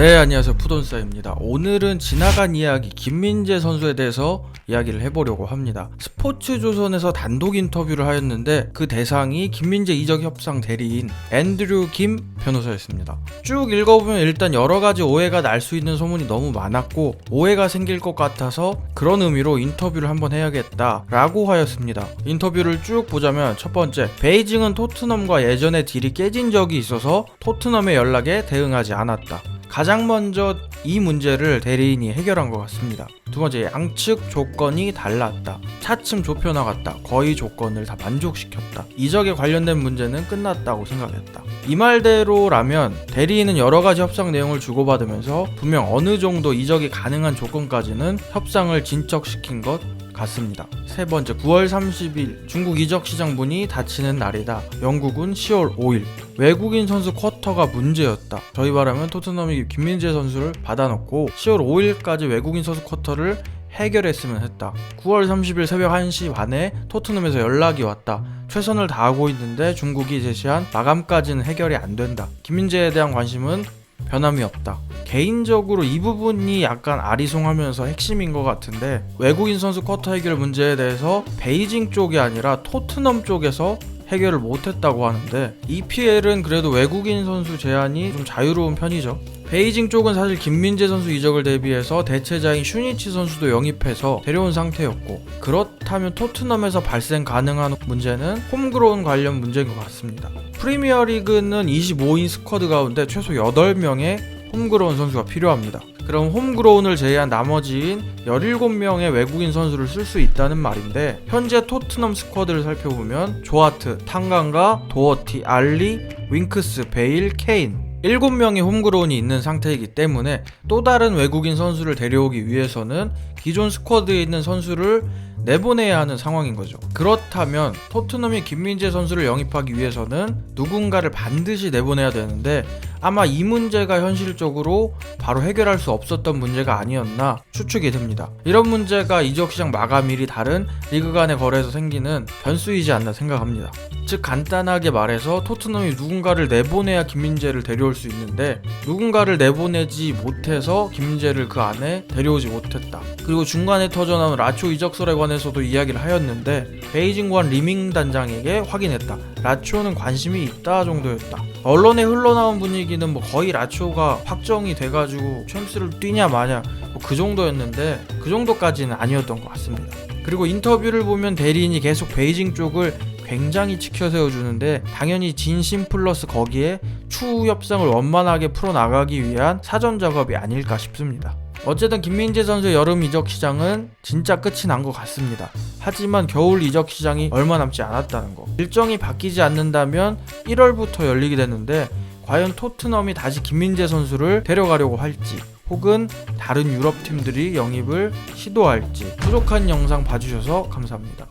네, 안녕하세요. 푸돈사입니다. 오늘은 지나간 이야기 김민재 선수에 대해서 이야기를 해보려고 합니다. 스포츠 조선에서 단독 인터뷰를 하였는데 그 대상이 김민재 이적 협상 대리인 앤드류 김 변호사였습니다. 쭉 읽어보면 일단 여러 가지 오해가 날 수 있는 소문이 너무 많았고 오해가 생길 것 같아서 그런 의미로 인터뷰를 한번 해야겠다 라고 하였습니다. 인터뷰를 쭉 보자면 첫 번째, 베이징은 토트넘과 예전에 딜이 깨진 적이 있어서 토트넘의 연락에 대응하지 않았다. 가장 먼저 이 문제를 대리인이 해결한 것 같습니다. 두 번째, 양측 조건이 달랐다. 차츰 좁혀 나갔다. 거의 조건을 다 만족시켰다. 이적에 관련된 문제는 끝났다고 생각했다. 이 말대로라면 대리인은 여러 가지 협상 내용을 주고받으면서 분명 어느 정도 이적이 가능한 조건까지는 협상을 진척시킨 것 같습니다. 세 번째, 9월 30일 중국 이적 시장 문이 닫히는 날이다. 영국은 10월 5일. 외국인 선수 쿼터가 문제였다. 저희 말하면 토트넘이 김민재 선수를 받아놓고 10월 5일까지 외국인 선수 쿼터를 해결했으면 했다. 9월 30일 새벽 1시 반에 토트넘에서 연락이 왔다. 최선을 다하고 있는데 중국이 제시한 마감까지는 해결이 안 된다. 김민재에 대한 관심은 변함이 없다. 개인적으로 이 부분이 약간 아리송하면서 핵심인 것 같은데 외국인 선수 쿼터 해결 문제에 대해서 베이징 쪽이 아니라 토트넘 쪽에서 해결을 못했다고 하는데 EPL은 그래도 외국인 선수 제한이 좀 자유로운 편이죠. 베이징 쪽은 사실 김민재 선수 이적을 대비해서 대체자인 슈니치 선수도 영입해서 데려온 상태였고 그렇다면 토트넘에서 발생 가능한 문제는 홈그로운 관련 문제인 것 같습니다. 프리미어 리그는 25인 스쿼드 가운데 최소 8명의 홈그로운 선수가 필요합니다. 그럼 홈그로운을 제외한 나머지인 17명의 외국인 선수를 쓸 수 있다는 말인데 현재 토트넘 스쿼드를 살펴보면 조아트, 탕강가, 도어티, 알리, 윙크스, 베일, 케인 7명의 홈그로운이 있는 상태이기 때문에 또 다른 외국인 선수를 데려오기 위해서는 기존 스쿼드에 있는 선수를 내보내야 하는 상황인 거죠. 그렇다면 토트넘이 김민재 선수를 영입하기 위해서는 누군가를 반드시 내보내야 되는데 아마 이 문제가 현실적으로 바로 해결할 수 없었던 문제가 아니었나 추측이 됩니다. 이런 문제가 이적 시장 마감일이 다른 리그 간의 거래에서 생기는 변수이지 않나 생각합니다. 즉 간단하게 말해서 토트넘이 누군가를 내보내야 김민재를 데려올 수 있는데 누군가를 내보내지 못해서 김민재를 그 안에 데려오지 못했다. 그리고 중간에 터져나온 라초 이적설에 관해서도 이야기를 하였는데 베이징관 리밍 단장에게 확인했다. 라초는 관심이 있다 정도였다. 언론에 흘러나온 분위기는 뭐 거의 라초가 확정이 돼가지고 챔스를 뛰냐 마냐 뭐 그 정도였는데 그 정도까지는 아니었던 것 같습니다. 그리고 인터뷰를 보면 대리인이 계속 베이징 쪽을 굉장히 지켜 세워주는데 당연히 진심 플러스 거기에 추후 협상을 원만하게 풀어나가기 위한 사전 작업이 아닐까 싶습니다. 어쨌든 김민재 선수의 여름 이적 시장은 진짜 끝이 난 것 같습니다. 하지만 겨울 이적 시장이 얼마 남지 않았다는 거. 일정이 바뀌지 않는다면 1월부터 열리게 되는데 과연 토트넘이 다시 김민재 선수를 데려가려고 할지 혹은 다른 유럽 팀들이 영입을 시도할지 부족한 영상 봐주셔서 감사합니다.